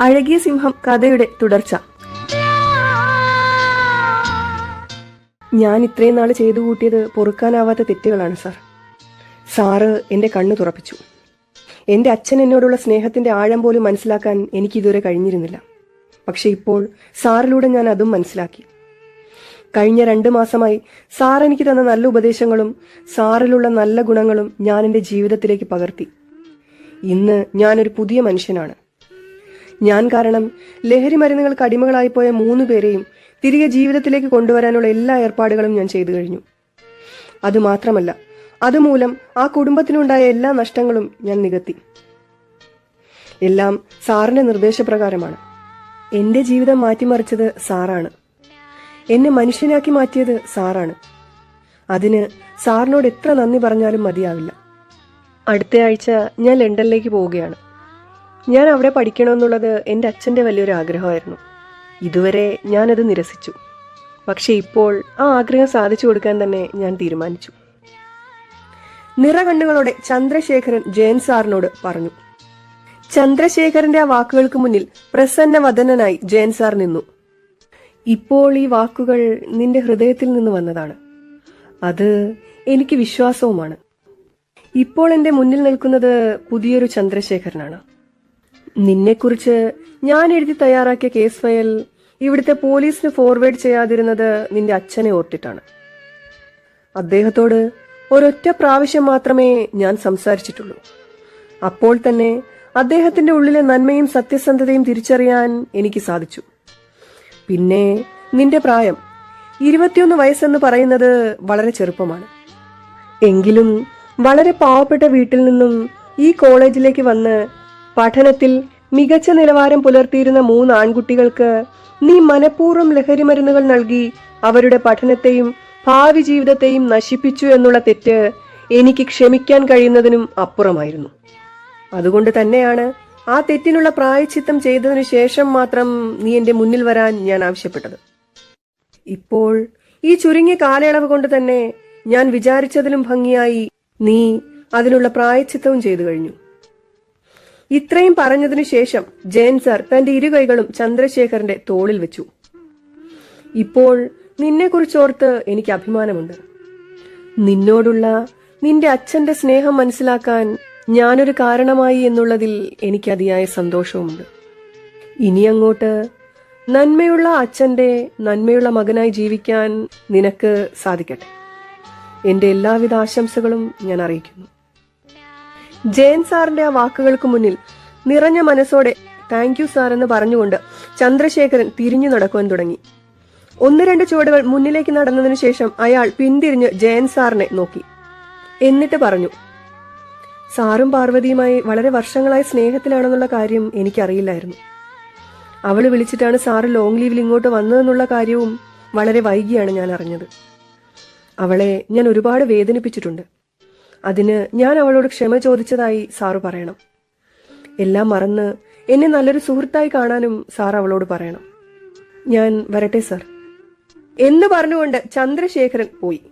അഴകിയ സിംഹം കഥയുടെ തുടർച്ച. ഞാൻ ഇത്രയും നാൾ ചെയ്തു കൂട്ടിയത് പൊറുക്കാനാവാത്ത തെറ്റുകളാണ് സാർ. സാറ് എന്റെ കണ്ണു തുറപ്പിച്ചു. എന്റെ അച്ഛൻ എന്നോടുള്ള സ്നേഹത്തിന്റെ ആഴം പോലും മനസ്സിലാക്കാൻ എനിക്ക് ഇതുവരെ കഴിഞ്ഞിരുന്നില്ല. പക്ഷെ ഇപ്പോൾ സാറിലൂടെ ഞാൻ അതും മനസ്സിലാക്കി. കഴിഞ്ഞ രണ്ട് മാസമായി സാർ എനിക്ക് തന്ന നല്ല ഉപദേശങ്ങളും സാറിലുള്ള നല്ല ഗുണങ്ങളും ഞാൻ എന്റെ ജീവിതത്തിലേക്ക് പകർത്തി. ഇന്ന് ഞാനൊരു പുതിയ മനുഷ്യനാണ്. ഞാൻ കാരണം ലഹരി മരുന്നുകൾക്ക് അടിമകളായിപ്പോയ മൂന്ന് പേരെയും തിരികെ ജീവിതത്തിലേക്ക് കൊണ്ടുവരാനുള്ള എല്ലാ ഏർപ്പാടുകളും ഞാൻ ചെയ്തു കഴിഞ്ഞു. അതുമാത്രമല്ല അതുമൂലം ആ കുടുംബത്തിനുണ്ടായ എല്ലാ നഷ്ടങ്ങളും ഞാൻ നികത്തി. എല്ലാം സാറിന്റെ നിർദ്ദേശപ്രകാരമാണ്. എന്റെ ജീവിതം മാറ്റിമറിച്ചത് സാറാണ്. എന്നെ മനുഷ്യനാക്കി മാറ്റിയത് സാറാണ്. അതിന് സാറിനോട് എത്ര നന്ദി പറഞ്ഞാലും മതിയാവില്ല. അടുത്ത ആഴ്ച ഞാൻ ലണ്ടനിലേക്ക് പോവുകയാണ്. ഞാൻ അവിടെ പഠിക്കണമെന്നുള്ളത് എന്റെ അച്ഛന്റെ വലിയൊരു ആഗ്രഹമായിരുന്നു. ഇതുവരെ ഞാനത് നിരസിച്ചു. പക്ഷേ ഇപ്പോൾ ആ ആഗ്രഹം സാധിച്ചു കൊടുക്കാൻ തന്നെ ഞാൻ തീരുമാനിച്ചു. നിറകണ്ണുകളോടെ ചന്ദ്രശേഖരൻ ജയൻ സാറിനോട് പറഞ്ഞു. ചന്ദ്രശേഖരന്റെ ആ വാക്കുകൾക്ക് മുന്നിൽ പ്രസന്ന വദനനായി ജയൻ സാർ നിന്നു. ഇപ്പോൾ ഈ വാക്കുകൾ നിന്റെ ഹൃദയത്തിൽ നിന്ന് വന്നതാണ്. അത് എനിക്ക് വിശ്വാസവുമാണ്. ഇപ്പോൾ എന്റെ മുന്നിൽ നിൽക്കുന്നത് പുതിയൊരു ചന്ദ്രശേഖരനാണ്. നിന്നെക്കുറിച്ച് ഞാൻ എഴുതി തയ്യാറാക്കിയ കേസ് ഫയൽ ഇവിടുത്തെ പോലീസിന് ഫോർവേഡ് ചെയ്യാതിരുന്നത് നിന്റെ അച്ഛനെ ഓർത്തിട്ടാണ്. അദ്ദേഹത്തോട് ഒരൊറ്റ പ്രാവശ്യം മാത്രമേ ഞാൻ സംസാരിച്ചിട്ടുള്ളൂ. അപ്പോൾ തന്നെ അദ്ദേഹത്തിന്റെ ഉള്ളിലെ നന്മയും സത്യസന്ധതയും തിരിച്ചറിയാൻ എനിക്ക് സാധിച്ചു. പിന്നെ നിന്റെ പ്രായം ഇരുപത്തിയൊന്ന് വയസ്സെന്ന് പറയുന്നത് വളരെ ചെറുപ്പമാണ്. എങ്കിലും വളരെ പാവപ്പെട്ട വീട്ടിൽ നിന്നും ഈ കോളേജിലേക്ക് വന്ന് പഠനത്തിൽ മികച്ച നിലവാരം പുലർത്തിയിരുന്ന മൂന്ന് ആൺകുട്ടികൾക്ക് നീ മനഃപൂർവം ലഹരി മരുന്നുകൾ നൽകി അവരുടെ പഠനത്തെയും ഭാവി ജീവിതത്തെയും നശിപ്പിച്ചു എന്നുള്ള തെറ്റ് എനിക്ക് ക്ഷമിക്കാൻ കഴിയുന്നതിനും അപ്പുറമായിരുന്നു. അതുകൊണ്ട് തന്നെയാണ് ആ തെറ്റിനുള്ള പ്രായച്ചിത്തം ചെയ്തതിനു ശേഷം മാത്രം നീ എന്റെ മുന്നിൽ വരാൻ ഞാൻ ആവശ്യപ്പെട്ടത്. ഇപ്പോൾ ഈ ചുരുങ്ങിയ കാലയളവ് കൊണ്ട് തന്നെ ഞാൻ വിചാരിച്ചതിലും ഭംഗിയായി നീ അതിനുള്ള പ്രായച്ചിത്തവും ചെയ്തു കഴിഞ്ഞു. ഇത്രയും പറഞ്ഞതിനു ശേഷം ജയൻ സർ തന്റെ ഇരു കൈകളും ചന്ദ്രശേഖരന്റെ തോളിൽ വെച്ചു. ഇപ്പോൾ നിന്നെക്കുറിച്ചോർത്ത് എനിക്ക് അഭിമാനമുണ്ട്. നിന്നോടുള്ള നിന്റെ അച്ഛന്റെ സ്നേഹം മനസ്സിലാക്കാൻ ഞാനൊരു കാരണമായി എന്നുള്ളതിൽ എനിക്ക് അതിയായ സന്തോഷവുമുണ്ട്. ഇനി അങ്ങോട്ട് നന്മയുള്ള അച്ഛന്റെ നന്മയുള്ള മകനായി ജീവിക്കാൻ നിനക്ക് സാധിക്കട്ടെ. എന്റെ എല്ലാവിധ ആശംസകളും ഞാൻ അറിയിക്കുന്നു. ജയൻ സാറിന്റെ ആ വാക്കുകൾക്ക് മുന്നിൽ നിറഞ്ഞ മനസ്സോടെ താങ്ക് യു സാർ എന്ന് പറഞ്ഞുകൊണ്ട് ചന്ദ്രശേഖരൻ തിരിഞ്ഞു നടക്കുവാൻ തുടങ്ങി. ഒന്ന് രണ്ട് ചുവടുകൾ മുന്നിലേക്ക് നടന്നതിനു ശേഷം അയാൾ പിന്തിരിഞ്ഞ് ജയൻ സാറിനെ നോക്കി. എന്നിട്ട് പറഞ്ഞു സാറും പാർവതിയുമായി വളരെ വർഷങ്ങളായി സ്നേഹത്തിലാണെന്നുള്ള കാര്യം എനിക്കറിയില്ലായിരുന്നു. അവൾ വിളിച്ചിട്ടാണ് സാറ് ലോങ് ലീവിൽ ഇങ്ങോട്ട് വന്നതെന്നുള്ള കാര്യവും വളരെ വൈകിയാണ് ഞാൻ അറിഞ്ഞത്. അവളെ ഞാൻ ഒരുപാട് വേദനിപ്പിച്ചിട്ടുണ്ട്. അതിന് ഞാൻ അവളോട് ക്ഷമ ചോദിച്ചതായി സാറ് പറയണം. എല്ലാം മറന്ന് എന്നെ നല്ലൊരു സുഹൃത്തായി കാണാനും സാർ അവളോട് പറയണം. ഞാൻ വരട്ടെ സാർ. എന്ന് പറഞ്ഞുകൊണ്ട് ചന്ദ്രശേഖരൻ പോയി.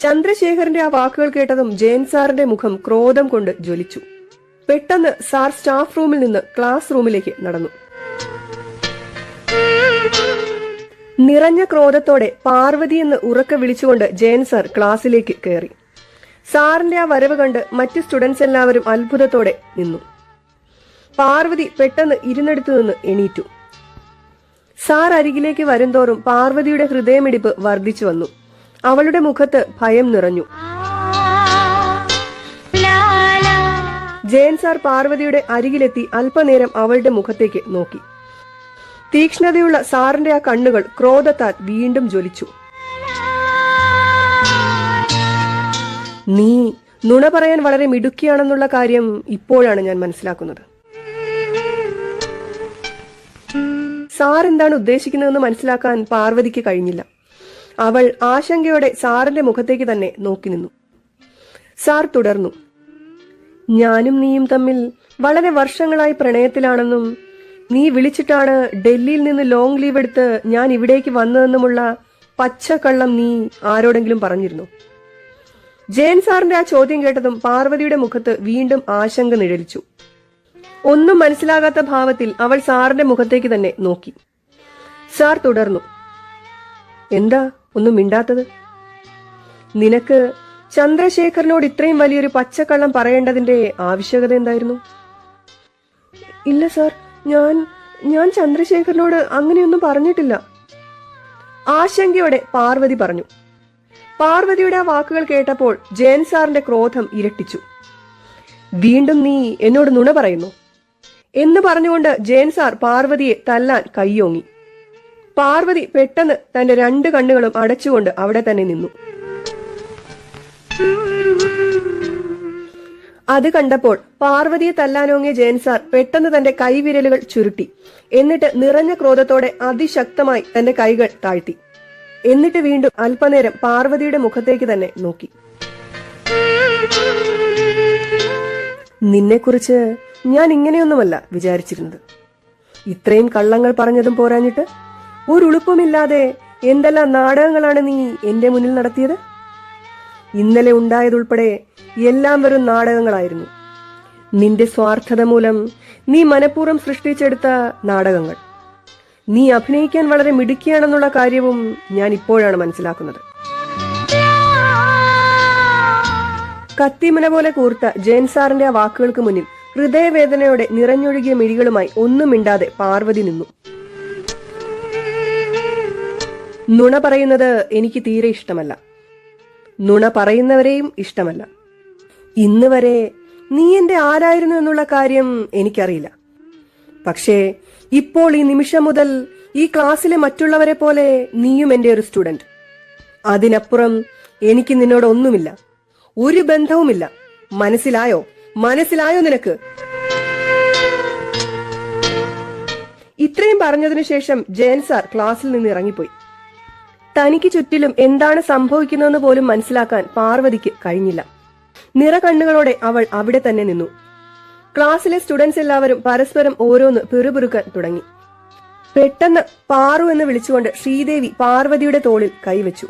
ചന്ദ്രശേഖരന്റെ ആ വാക്കുകൾ കേട്ടതും ജയൻ സാറിന്റെ മുഖം ക്രോധം കൊണ്ട് ജ്വലിച്ചു. പെട്ടെന്ന് സാർ സ്റ്റാഫ് റൂമിൽ നിന്ന് ക്ലാസ് റൂമിലേക്ക് നടന്നു. നിറഞ്ഞ ക്രോധത്തോടെ പാർവതി എന്ന് ഉറക്കെ വിളിച്ചുകൊണ്ട് ജയൻ സാർ ക്ലാസ്സിലേക്ക് കയറി സാറിന്റെ ആ വരവ് കണ്ട് മറ്റ് സ്റ്റുഡൻസ് എല്ലാവരും അത്ഭുതത്തോടെ നിന്നു. പാർവതി പെട്ടെന്ന് ഇരുന്നെടുത്തു നിന്ന് എണീറ്റു. സാർ അരികിലേക്ക് വരുംതോറും പാർവതിയുടെ ഹൃദയമിടിപ്പ് വർദ്ധിച്ചു വന്നു. അവളുടെ മുഖത്ത് ഭയം നിറഞ്ഞു. ജയൻ സാർ പാർവതിയുടെ അരികിലെത്തി അല്പനേരം അവളുടെ മുഖത്തേക്ക് നോക്കി. തീക്ഷ്ണതയുള്ള സാറിന്റെ ആ കണ്ണുകൾ ക്രോധത്താൽ വീണ്ടും ജ്വലിച്ചു. നീ നുണ പറയാൻ വളരെ മിടുക്കിയാണെന്നുള്ള കാര്യം ഇപ്പോഴാണ് ഞാൻ മനസ്സിലാക്കുന്നത്. സാർ എന്താണ് ഉദ്ദേശിക്കുന്നതെന്ന് മനസ്സിലാക്കാൻ പാർവതിക്ക് കഴിഞ്ഞില്ല. അവൾ ആശങ്കയോടെ സാറിന്റെ മുഖത്തേക്ക് തന്നെ നോക്കി നിന്നു. സാർ തുടർന്നു. ഞാനും നീയും തമ്മിൽ വളരെ വർഷങ്ങളായി പ്രണയത്തിലാണെന്നും നീ വിളിച്ചിട്ടാണ് ഡൽഹിയിൽ നിന്ന് ലോങ് ലീവ് എടുത്ത് ഞാൻ ഇവിടേക്ക് വന്നതെന്നുമുള്ള പച്ചക്കള്ളം നീ ആരോടെങ്കിലും പറഞ്ഞിരുന്നു? ജയൻ സാറിന്റെ ആ ചോദ്യം കേട്ടതും പാർവതിയുടെ മുഖത്ത് വീണ്ടും ആശങ്ക നിഴലിച്ചു. ഒന്നും മനസ്സിലാകാത്ത ഭാവത്തിൽ അവൾ സാറിന്റെ മുഖത്തേക്ക് തന്നെ നോക്കി. സാർ തുടർന്നു. എന്താ? ഒന്നും മിണ്ടാത്തത്? നിനക്ക് ചന്ദ്രശേഖരനോട് ഇത്രയും വലിയൊരു പച്ചക്കള്ളം പറയേണ്ടതിന്റെ ആവശ്യകത എന്തായിരുന്നു? ഇല്ല സാർ. ഞാൻ ഞാൻ ചന്ദ്രശേഖരനോട് അങ്ങനെയൊന്നും പറഞ്ഞിട്ടില്ല. ആശങ്കയോടെ പാർവതി പറഞ്ഞു. പാർവതിയുടെ ആ വാക്കുകൾ കേട്ടപ്പോൾ ജയൻ സാറിന്റെ ക്രോധം ഇരട്ടിച്ചു. വീണ്ടും നീ എന്നോട് നുണ പറയുന്നു? എന്ന് പറഞ്ഞുകൊണ്ട് ജയൻ സാർ പാർവതിയെ തല്ലാൻ കയ്യോങ്ങി. പാർവതി പെട്ടെന്ന് തന്റെ രണ്ട് കണ്ണുകളും അടച്ചുകൊണ്ട് അവിടെ തന്നെ നിന്നു. അത് കണ്ടപ്പോൾ പാർവതിയെ തല്ലാനോങ്ങിയ ജയൻ സാർ പെട്ടെന്ന് തന്റെ കൈവിരലുകൾ ചുരുട്ടി. എന്നിട്ട് നിറഞ്ഞ ക്രോധത്തോടെ അതിശക്തമായി തന്റെ കൈകൾ താഴ്ത്തി. എന്നിട്ട് വീണ്ടും അല്പനേരം പാർവതിയുടെ മുഖത്തേക്ക് തന്നെ നോക്കി. നിന്നെക്കുറിച്ച് ഞാൻ ഇങ്ങനെയൊന്നുമല്ല വിചാരിച്ചിരുന്നത്. ഇത്രയും കള്ളങ്ങൾ പറഞ്ഞതും പോരാഞ്ഞിട്ട് ഒരു ഉളുപ്പുമില്ലാതെ എന്തെല്ലാം നാടകങ്ങളാണ് നീ എന്റെ മുന്നിൽ നടത്തിയത്? ഇന്നലെ ഉണ്ടായതുൾപ്പെടെ എല്ലാം വെറും നാടകങ്ങളായിരുന്നു. നിന്റെ സ്വാർത്ഥത മൂലം നീ മനഃപൂർവം സൃഷ്ടിച്ചെടുത്ത നാടകങ്ങൾ. നീ അഭിനയിക്കാൻ വളരെ മിടുക്കിയാണെന്നുള്ള കാര്യവും ഞാൻ ഇപ്പോഴാണ് മനസ്സിലാക്കുന്നത്. കത്തിമന പോലെ കൂർത്ത ജയൻ സാറിന്റെ ആ വാക്കുകൾക്ക് മുന്നിൽ ഹൃദയവേദനയോടെ നിറഞ്ഞൊഴുകിയ മിഴികളുമായി ഒന്നും മിണ്ടാതെ പാർവതി നിന്നു. നുണ പറയുന്നത് എനിക്ക് തീരെ ഇഷ്ടമല്ല. നുണ പറയുന്നവരെയും ഇഷ്ടമല്ല. ഇന്ന് വരെ നീ എന്റെ ആരായിരുന്നു എന്നുള്ള കാര്യം എനിക്കറിയില്ല. പക്ഷേ ഇപ്പോൾ ഈ നിമിഷം മുതൽ ഈ ക്ലാസ്സിലെ മറ്റുള്ളവരെ പോലെ നീയും എന്റെ ഒരു സ്റ്റുഡന്റ് അതിനപ്പുറം എനിക്ക് നിന്നോട് ഒന്നുമില്ല. ഒരു ബന്ധവുമില്ല. മനസ്സിലായോ? മനസ്സിലായോ നിനക്ക്? ഇത്രയും പറഞ്ഞതിനു ശേഷം ജയൻ സാർ ക്ലാസ്സിൽ നിന്ന് ഇറങ്ങിപ്പോയി. തനിക്ക് ചുറ്റിലും എന്താണ് സംഭവിക്കുന്നതെന്ന് പോലും മനസ്സിലാക്കാൻ പാർവതിക്ക് കഴിഞ്ഞില്ല. നിറകണ്ണുകളോടെ അവൾ അവിടെ തന്നെ നിന്നു. ക്ലാസ്സിലെ സ്റ്റുഡൻസ് എല്ലാവരും പരസ്പരം ഓരോന്ന് പിറുപിറുക്കാൻ തുടങ്ങി. പെട്ടെന്ന് പാറു എന്ന് വിളിച്ചുകൊണ്ട് ശ്രീദേവി പാർവതിയുടെ തോളിൽ കൈവച്ചു.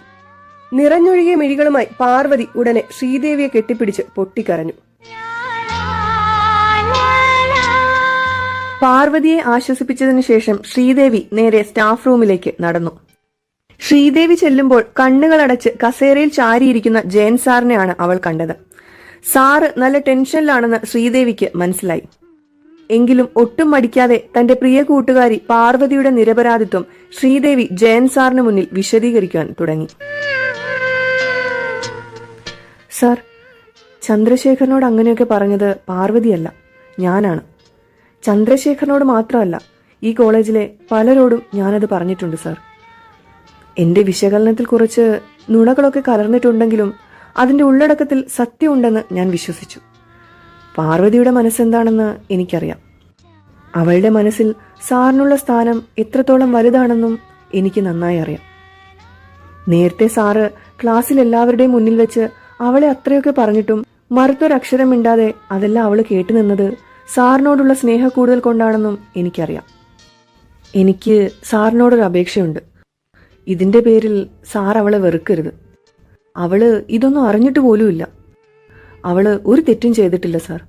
നിറഞ്ഞൊഴുകിയ മിഴികളുമായി പാർവതി ഉടനെ ശ്രീദേവിയെ കെട്ടിപ്പിടിച്ച് പൊട്ടിക്കരഞ്ഞു. പാർവതിയെ ആശ്വസിപ്പിച്ചതിനു ശേഷം ശ്രീദേവി നേരെ സ്റ്റാഫ് റൂമിലേക്ക് നടന്നു. ശ്രീദേവി ചെല്ലുമ്പോൾ കണ്ണുകളടച്ച് കസേരയിൽ ചാരിയിരിക്കുന്ന ജയൻ സാറിനെയാണ് അവൾ കണ്ടത്. സാറ് നല്ല ടെൻഷനിലാണെന്ന് ശ്രീദേവിക്ക് മനസ്സിലായി. എങ്കിലും ഒട്ടും മടിക്കാതെ തന്റെ പ്രിയ കൂട്ടുകാരി പാർവതിയുടെ നിരപരാധിത്വം ശ്രീദേവി ജയൻ സാറിന് മുന്നിൽ വിശദീകരിക്കാൻ തുടങ്ങി. സാർ ചന്ദ്രശേഖരനോട് അങ്ങനെയൊക്കെ പറഞ്ഞത് പാർവതിയല്ല ഞാനാണ്. ചന്ദ്രശേഖരനോട് മാത്രമല്ല ഈ കോളേജിലെ പലരോടും ഞാനത് പറഞ്ഞിട്ടുണ്ട് സാർ. എന്റെ വിശകലനത്തിൽ കുറച്ച് നുണകളൊക്കെ കലർന്നിട്ടുണ്ടെങ്കിലും അതിന്റെ ഉള്ളടക്കത്തിൽ സത്യമുണ്ടെന്ന് ഞാൻ വിശ്വസിച്ചു. പാർവതിയുടെ മനസ്സെന്താണെന്ന് എനിക്കറിയാം. അവളുടെ മനസ്സിൽ സാറിനുള്ള സ്ഥാനം എത്രത്തോളം വലുതാണെന്നും എനിക്ക് നന്നായി അറിയാം. നേരത്തെ സാറ് ക്ലാസ്സിൽ എല്ലാവരുടെയും മുന്നിൽ വെച്ച് അവളെ അത്രയൊക്കെ പറഞ്ഞിട്ടും മറുത്തൊരക്ഷരം മിണ്ടാതെ അതെല്ലാം അവൾ കേട്ടു നിന്നത് സാറിനോടുള്ള സ്നേഹ കൂടുതൽ കൊണ്ടാണെന്നും എനിക്കറിയാം. എനിക്ക് സാറിനോടൊരു അപേക്ഷയുണ്ട്. ഇതിന്റെ പേരിൽ സാർ അവളെ വെറുക്കരുത്. അവൾ ഇതൊന്നും അറിഞ്ഞിട്ട് പോലുമില്ല അവൾ ഒരു തെറ്റും ചെയ്തിട്ടില്ല സാർ.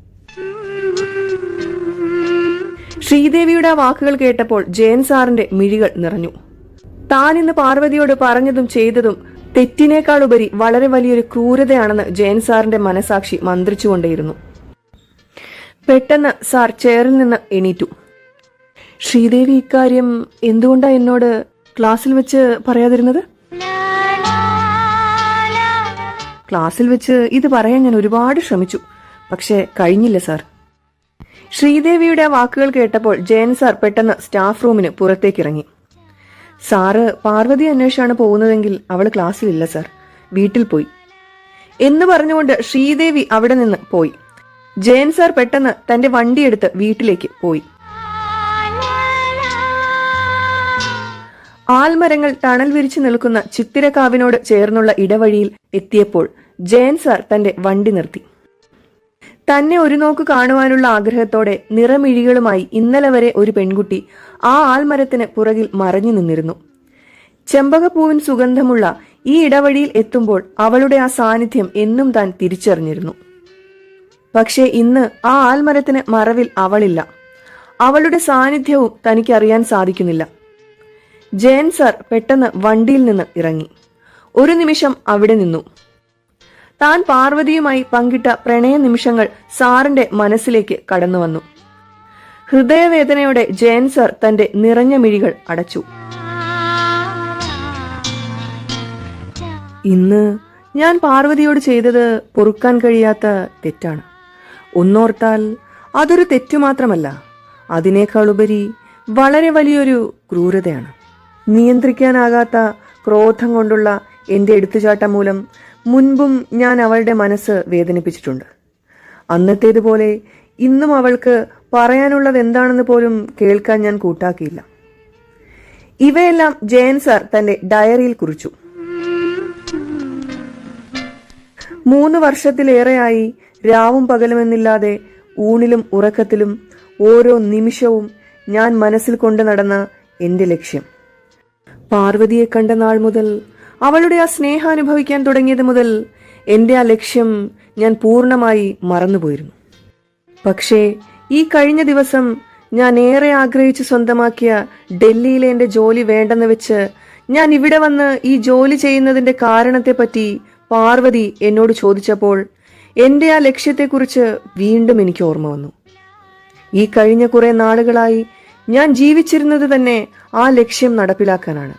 ശ്രീദേവിയുടെ ആ വാക്കുകൾ കേട്ടപ്പോൾ ജയൻ സാറിന്റെ മിഴികൾ നിറഞ്ഞു. താൻ ഇന്ന് പാർവതിയോട് പറഞ്ഞതും ചെയ്തതും തെറ്റിനേക്കാൾ ഉപരി വളരെ വലിയൊരു ക്രൂരതയാണെന്ന് ജയൻ സാറിന്റെ മനസാക്ഷി മന്ത്രിച്ചുകൊണ്ടേയിരുന്നു. പെട്ടെന്ന് സാർ ചെയറിൽ നിന്ന് എണീറ്റു. ശ്രീദേവി ഇക്കാര്യം എന്തുകൊണ്ടാണ് എന്നോട് ക്ലാസ്സിൽ വെച്ച് പറയാതിരുന്നത്? ക്ലാസ്സിൽ വെച്ച് ഇത് പറയാൻ ഞാൻ ഒരുപാട് ശ്രമിച്ചു. പക്ഷേ കഴിഞ്ഞില്ല സാർ. ശ്രീദേവിയുടെ ആ വാക്കുകൾ കേട്ടപ്പോൾ ജയൻ സാർ പെട്ടെന്ന് സ്റ്റാഫ് റൂമിന് പുറത്തേക്കിറങ്ങി. സാറ് പാർവതി അന്വേഷിച്ചാണ് പോകുന്നതെങ്കിൽ അവൾ ക്ലാസ്സിലില്ല സാർ. വീട്ടിൽ പോയി. എന്ന് പറഞ്ഞുകൊണ്ട് ശ്രീദേവി അവിടെ നിന്ന് പോയി. ജയൻ സാർ പെട്ടെന്ന് തന്റെ വണ്ടിയെടുത്ത് വീട്ടിലേക്ക് പോയി. ആൽമരങ്ങൾ തണൽ വിരിച്ചു നിൽക്കുന്ന ചിത്തിരക്കാവിനോട് ചേർന്നുള്ള ഇടവഴിയിൽ എത്തിയപ്പോൾ ജയൻ സാർ തന്റെ വണ്ടി നിർത്തി. തന്നെ ഒരു നോക്ക് കാണുവാനുള്ള ആഗ്രഹത്തോടെ നിറമിഴികളുമായി ഇന്നലെ വരെ ഒരു പെൺകുട്ടി ആ ആൽമരത്തിന് പുറകിൽ മറഞ്ഞു നിന്നിരുന്നു. ചെമ്പകപ്പൂവിൻ സുഗന്ധമുള്ള ഈ ഇടവഴിയിൽ എത്തുമ്പോൾ അവളുടെ ആ സാന്നിധ്യം എന്നും താൻ തിരിച്ചറിഞ്ഞിരുന്നു. പക്ഷേ ഇന്ന് ആ ആൽമരത്തിന് മറവിൽ അവളില്ല. അവളുടെ സാന്നിധ്യവും തനിക്കറിയാൻ സാധിക്കുന്നില്ല. ജയൻ സാർ പെട്ടെന്ന് വണ്ടിയിൽ നിന്ന് ഇറങ്ങി. ഒരു നിമിഷം അവിടെ നിന്നു. താൻ പാർവതിയുമായി പങ്കിട്ട പ്രണയ നിമിഷങ്ങൾ സാറിന്റെ മനസ്സിലേക്ക് കടന്നു വന്നു. ഹൃദയവേദനയോടെ ജയൻ സാർ തന്റെ നിറഞ്ഞ മിഴികൾ അടച്ചു. ഇന്ന് ഞാൻ പാർവതിയോട് ചെയ്തത് പൊറുക്കാൻ കഴിയാത്ത തെറ്റാണ്. ഒന്നോർത്താൽ അതൊരു തെറ്റു മാത്രമല്ല അതിനേക്കാളുപരി വളരെ വലിയൊരു ക്രൂരതയാണ്. നിയന്ത്രിക്കാനാകാത്ത ക്രോധം കൊണ്ടുള്ള എന്റെ എടുത്തുചാട്ടം മൂലം മുൻപും ഞാൻ അവളുടെ മനസ്സ് വേദനിപ്പിച്ചിട്ടുണ്ട്. അന്നത്തേതുപോലെ ഇന്നും അവൾക്ക് പറയാനുള്ളത് എന്താണെന്ന് പോലും കേൾക്കാൻ ഞാൻ കൂട്ടാക്കിയില്ല. ഇവയെല്ലാം ജയൻ സാർ തന്റെ ഡയറിയിൽ കുറിച്ചു. മൂന്ന് വർഷത്തിലേറെയായി രാവും പകലുമെന്നില്ലാതെ ഊണിലും ഉറക്കത്തിലും ഓരോ നിമിഷവും ഞാൻ മനസ്സിൽ കൊണ്ടു നടന്ന എന്റെ ലക്ഷ്യം. പാർവതിയെ കണ്ട നാൾ മുതൽ അവളുടെ ആ സ്നേഹം അനുഭവിക്കാൻ തുടങ്ങിയത് മുതൽ എന്റെ ആ ലക്ഷ്യം ഞാൻ പൂർണമായി മറന്നുപോയിരുന്നു. പക്ഷേ ഈ കഴിഞ്ഞ ദിവസം ഞാൻ ഏറെ ആഗ്രഹിച്ച് സ്വന്തമാക്കിയ ഡൽഹിയിലെ എന്റെ ജോലി വേണ്ടെന്ന് വെച്ച് ഞാൻ ഇവിടെ വന്ന് ഈ ജോലി ചെയ്യുന്നതിന്റെ കാരണത്തെപ്പറ്റി പാർവതി എന്നോട് ചോദിച്ചപ്പോൾ എന്റെ ആ ലക്ഷ്യത്തെക്കുറിച്ച് വീണ്ടും എനിക്ക് ഓർമ്മ വന്നു. ഈ കഴിഞ്ഞ കുറെ നാളുകളായി ഞാൻ ജീവിച്ചിരുന്നത് തന്നെ ആ ലക്ഷ്യം നടപ്പിലാക്കാനാണ്.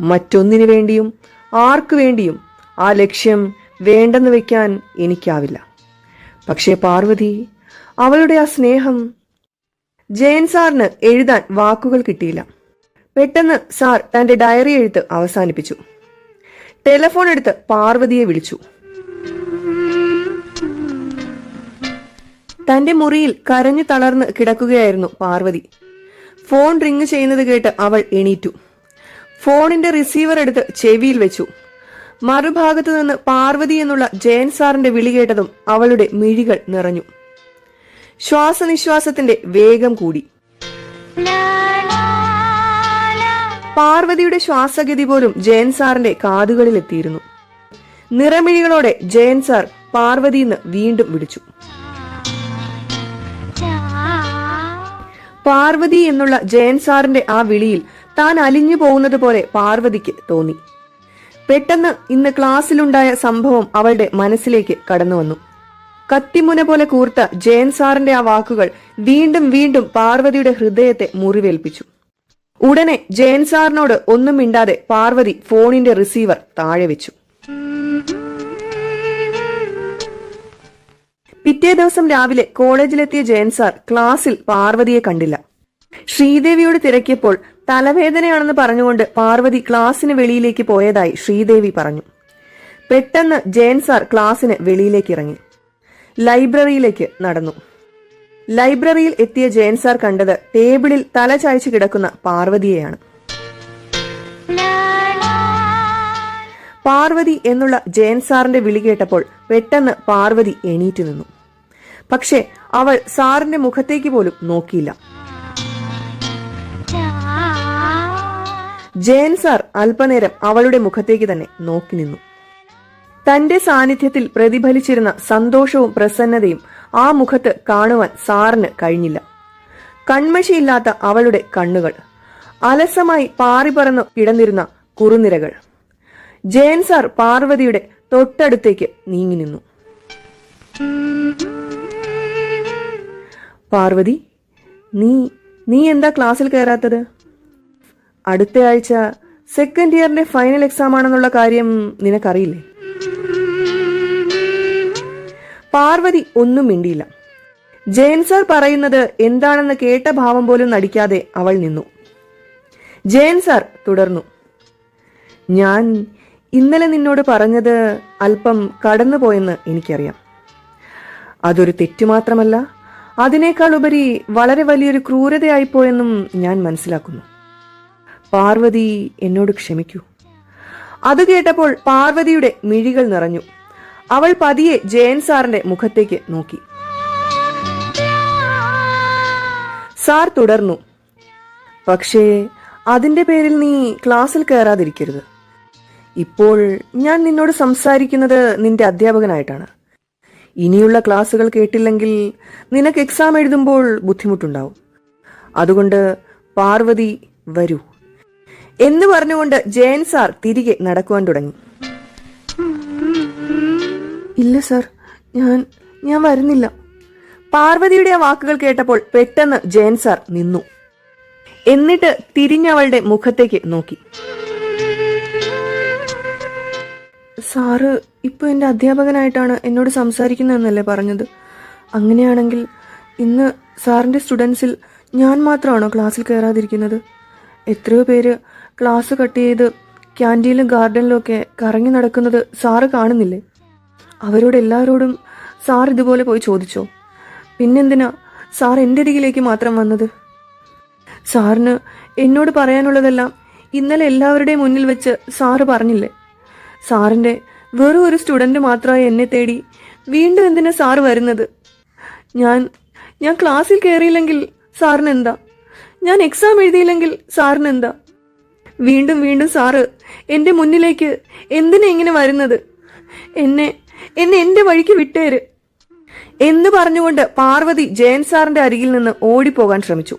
മറ്റൊന്നിനു വേണ്ടിയും ആർക്കു വേണ്ടിയും ആ ലക്ഷ്യം വേണ്ടെന്ന് വെക്കാൻ എനിക്കാവില്ല. പക്ഷേ പാർവതി അവളുടെ ആ സ്നേഹം ജയൻ സാറിന് എഴുതാൻ വാക്കുകൾ കിട്ടിയില്ല. പെട്ടെന്ന് സാർ തന്റെ ഡയറി എഴുത്ത് അവസാനിപ്പിച്ചു. ടെലഫോൺ എടുത്ത് പാർവതിയെ വിളിച്ചു. തന്റെ മുറിയിൽ കരഞ്ഞു തളർന്ന് കിടക്കുകയായിരുന്നു പാർവതി. ഫോൺ റിങ് ചെയ്യുന്നത് കേട്ട് അവൾ എണീറ്റു. ഫോണിന്റെ റിസീവർ എടുത്ത് ചെവിയിൽ വെച്ചു. മറുഭാഗത്തു നിന്ന് പാർവതി എന്നുള്ള ജയൻ സാറിന്റെ വിളി കേട്ടതും അവളുടെ മിഴികൾ നിറഞ്ഞു. ശ്വാസനിശ്വാസത്തിന്റെ വേഗം കൂടി. പാർവതിയുടെ ശ്വാസഗതി പോലും ജയൻ സാറിന്റെ കാതുകളിൽ എത്തിയിരുന്നു നിറമിഴികളോടെ ജയൻ സാർ പാർവതിന്ന് വീണ്ടും വിളിച്ചു. പാർവതി എന്നുള്ള ജയൻ സാറിന്റെ ആ വിളിയിൽ താൻ അലിഞ്ഞു പോകുന്നത് പോലെ പാർവതിക്ക് തോന്നി. പെട്ടെന്ന് ഇന്ന് ക്ലാസ്സിലുണ്ടായ സംഭവം അവളുടെ മനസ്സിലേക്ക് കടന്നു വന്നു. കത്തിമുന പോലെ കൂർത്ത ജയൻ സാറിന്റെ ആ വാക്കുകൾ വീണ്ടും വീണ്ടും പാർവതിയുടെ ഹൃദയത്തെ മുറിവേൽപ്പിച്ചു. ഉടനെ ജയൻ സാറിനോട് ഒന്നും മിണ്ടാതെ പാർവതി ഫോണിന്റെ റിസീവർ താഴെ വെച്ചു. പിറ്റേ ദിവസം രാവിലെ കോളേജിലെത്തിയ ജയൻ സാർ ക്ലാസ്സിൽ പാർവതിയെ കണ്ടില്ല. ശ്രീദേവിയോട് തിരക്കിയപ്പോൾ തലവേദനയാണെന്ന് പറഞ്ഞുകൊണ്ട് പാർവതി ക്ലാസ്സിന് വെളിയിലേക്ക് പോയതായി ശ്രീദേവി പറഞ്ഞു. പെട്ടെന്ന് ജയൻ സാർ ക്ലാസ്സിന് വെളിയിലേക്ക് ഇറങ്ങി. ലൈബ്രറിയിലേക്ക് നടന്നു. ലൈബ്രറിയിൽ എത്തിയ ജയൻ സാർ കണ്ടത് ടേബിളിൽ തല ചായ്ച്ചു കിടക്കുന്ന പാർവതിയെയാണ്. പാർവതി എന്നുള്ള ജയൻ സാറിന്റെ വിളി കേട്ടപ്പോൾ പെട്ടെന്ന് പാർവതി എണീറ്റു നിന്നു. പക്ഷേ അവൾ സാറിന്റെ മുഖത്തേക്ക് പോലും നോക്കിയില്ല. ജയൻ സാർ അല്പനേരം അവളുടെ മുഖത്തേക്ക് തന്നെ നോക്കി നിന്നു. തന്റെ സാന്നിധ്യത്തിൽ പ്രതിഫലിച്ചിരുന്ന സന്തോഷവും പ്രസന്നതയും ആ മുഖത്ത് കാണുവാൻ സാറിന് കഴിഞ്ഞില്ല. കൺമഷിയില്ലാത്ത അവളുടെ കണ്ണുകൾ അലസമായി പാറിപ്പറന്നു കിടന്നിരുന്ന കുറുനിരകൾ. ജയൻ സാർ പാർവതിയുടെ തൊട്ടടുത്തേക്ക് നീങ്ങി നിന്നു. പാർവതി നീ നീ എന്താ ക്ലാസ്സിൽ കയറാത്തത് അടുത്ത ആഴ്ച സെക്കൻഡ് ഇയറിന്റെ ഫൈനൽ എക്സാം ആണെന്നുള്ള കാര്യം നിനക്കറിയില്ലേ? പാർവതി ഒന്നും മിണ്ടിയില്ല. ജയൻ സാർ പറയുന്നത് എന്താണെന്ന് കേട്ട ഭാവം പോലും നടിക്കാതെ അവൾ നിന്നു. ജയൻ സാർ തുടർന്നു. ഞാൻ ഇന്നലെ നിന്നോട് പറഞ്ഞത് അല്പം കടന്നുപോയെന്ന് എനിക്കറിയാം. അതൊരു തെറ്റു മാത്രമല്ല അതിനേക്കാൾ ഉപരി വളരെ വലിയൊരു ക്രൂരതയായിപ്പോയെന്നും ഞാൻ മനസ്സിലാക്കുന്നു. പാർവതി എന്നോട് ക്ഷമിക്കൂ. അത് കേട്ടപ്പോൾ പാർവതിയുടെ മിഴികൾ നിറഞ്ഞു. അവൾ പതിയെ ജയൻ സാറിന്റെ മുഖത്തേക്ക് നോക്കി. സാർ തുടർന്നു. പക്ഷേ അതിന്റെ പേരിൽ നീ ക്ലാസ്സിൽ കയറാതിരിക്കരുത് ഇപ്പോൾ ഞാൻ നിന്നോട് സംസാരിക്കുന്നത് നിന്റെ അധ്യാപകനായിട്ടാണ്. ഇനിയുള്ള ക്ലാസ്സുകൾ കേട്ടില്ലെങ്കിൽ നിനക്ക് എക്സാം എഴുതുമ്പോൾ ബുദ്ധിമുട്ടുണ്ടാവും. അതുകൊണ്ട് പാർവതി വരൂ. എന്ന് പറഞ്ഞുകൊണ്ട് ജയൻ സാർ തിരികെ നടക്കുവാൻ തുടങ്ങി. ഇല്ല സാർ ഞാൻ ഞാൻ വരുന്നില്ല. പാർവതിയുടെ ആ വാക്കുകൾ കേട്ടപ്പോൾ പെട്ടെന്ന് ജയൻ സാർ നിന്നു. എന്നിട്ട് തിരിഞ്ഞവളുടെ മുഖത്തേക്ക് നോക്കി. സാറ് ഇപ്പൊ എന്റെ അധ്യാപകനായിട്ടാണ് എന്നോട് സംസാരിക്കുന്നതെന്നല്ലേ പറഞ്ഞത്? അങ്ങനെയാണെങ്കിൽ ഇന്ന് സാറിന്റെ സ്റ്റുഡൻസിൽ ഞാൻ മാത്രമാണോ ക്ലാസ്സിൽ കയറാതിരിക്കുന്നത്? എത്രയോ പേര് ക്ലാസ് കട്ട് ചെയ്ത് ക്യാന്റീനിലും ഗാർഡനിലും ഒക്കെ കറങ്ങി നടക്കുന്നത് സാറ് കാണുന്നില്ലേ? അവരോട് എല്ലാവരോടും സാർ ഇതുപോലെ പോയി ചോദിച്ചോ? പിന്നെന്തിനാ സാർ എന്റെ അരികിലേക്ക് മാത്രം വന്നത്? സാറിന് എന്നോട് പറയാനുള്ളതെല്ലാം ഇന്നലെ എല്ലാവരുടെയും മുന്നിൽ വെച്ച് സാറ് പറഞ്ഞില്ലേ? സാറിന്റെ വെറും ഒരു സ്റ്റുഡന്റ് മാത്രമായി എന്നെ തേടി വീണ്ടും എന്തിനാ സാർ വരുന്നത്? ഞാൻ ഞാൻ ക്ലാസ്സിൽ കയറിയില്ലെങ്കിൽ സാറിന് എന്താ ഞാൻ എക്സാം എഴുതിയില്ലെങ്കിൽ സാറിന് എന്താ വീണ്ടും വീണ്ടും സാറ് എന്റെ മുന്നിലേക്ക് എന്തിനാ ഇങ്ങനെ വരുന്നത്? എന്നെ എന്നെ എന്റെ വഴിക്ക് വിട്ടേര്. എന്ന് പറഞ്ഞുകൊണ്ട് പാർവതി ജയൻ സാറിന്റെ അരികിൽ നിന്ന് ഓടിപ്പോകാൻ ശ്രമിച്ചു.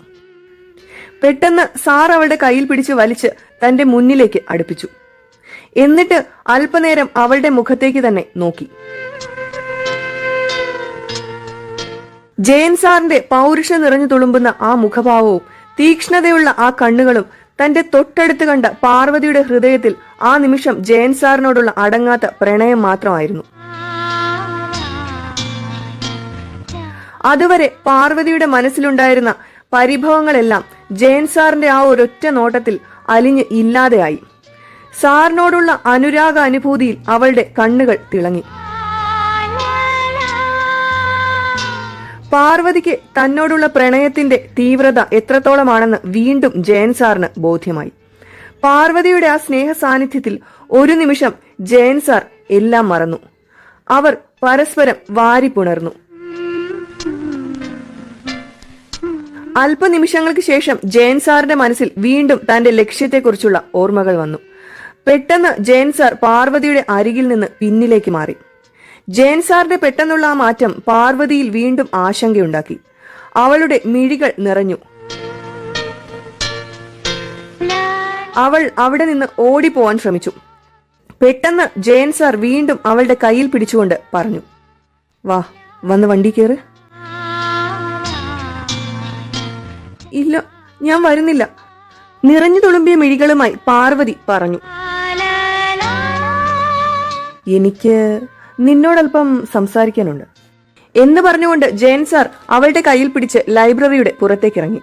പെട്ടെന്ന് സാർ അവളുടെ കയ്യിൽ പിടിച്ച് വലിച്ച് തന്റെ മുന്നിലേക്ക് അടുപ്പിച്ചു. എന്നിട്ട് അല്പനേരം അവളുടെ മുഖത്തേക്ക് തന്നെ നോക്കി. ജയൻ സാറിന്റെ പൗരുഷം നിറഞ്ഞു തുളുമ്പുന്ന ആ മുഖഭാവവും തീക്ഷ്ണതയുള്ള ആ കണ്ണുകളും തന്റെ തൊട്ടടുത്ത് കണ്ട പാർവതിയുടെ ഹൃദയത്തിൽ ആ നിമിഷം ജയൻ സാറിനോടുള്ള അടങ്ങാത്ത പ്രണയം മാത്രമായിരുന്നു. അതുവരെ പാർവതിയുടെ മനസ്സിലുണ്ടായിരുന്ന പരിഭവങ്ങളെല്ലാം ജയൻ സാറിന്റെ ആ ഒരൊറ്റ നോട്ടത്തിൽ അലിഞ്ഞ് ഇല്ലാതെയായി. സാറിനോടുള്ള അനുരാഗ അനുഭൂതിയിൽ അവളുടെ കണ്ണുകൾ തിളങ്ങി. പാർവതിക്ക് തന്നോടുള്ള പ്രണയത്തിന്റെ തീവ്രത എത്രത്തോളമാണെന്ന് വീണ്ടും ജയൻ സാറിന് ബോധ്യമായി. പാർവതിയുടെ ആ സ്നേഹ സാന്നിധ്യത്തിൽ ഒരു നിമിഷം ജയൻ സാർ എല്ലാം മറന്നു. അവർ പരസ്പരം വാരിപ്പുണർന്നു. അല്പനിമിഷങ്ങൾക്ക് ശേഷം ജയൻ സാറിന്റെ മനസ്സിൽ വീണ്ടും തന്റെ ലക്ഷ്യത്തെക്കുറിച്ചുള്ള ഓർമ്മകൾ വന്നു. പെട്ടെന്ന് ജയൻ സാർ പാർവതിയുടെ അരികിൽ നിന്ന് പിന്നിലേക്ക് മാറി. ജയൻ സാറിന്റെ പെട്ടെന്നുള്ള ആ മാറ്റം പാർവതിയിൽ വീണ്ടും ആശങ്കയുണ്ടാക്കി. അവളുടെ മിഴികൾ നിറഞ്ഞു. അവൾ അവിടെ നിന്ന് ഓടിപ്പോവാൻ ശ്രമിച്ചു. പെട്ടെന്ന് ജയൻ സാർ വീണ്ടും അവളുടെ കയ്യിൽ പിടിച്ചുകൊണ്ട് പറഞ്ഞു വാ വന്ന് വണ്ടി കയറ് ഇല്ല ഞാൻ വരുന്നില്ല. നിറഞ്ഞു തുളുമ്പിയ മിഴികളുമായി പാർവതി പറഞ്ഞു. എനിക്ക് നിന്നോടൽപ്പം സംസാരിക്കാനുണ്ട്. എന്ന് പറഞ്ഞുകൊണ്ട് ജയൻ സാർ അവളുടെ കയ്യിൽ പിടിച്ച് ലൈബ്രറിയുടെ പുറത്തേക്കിറങ്ങി.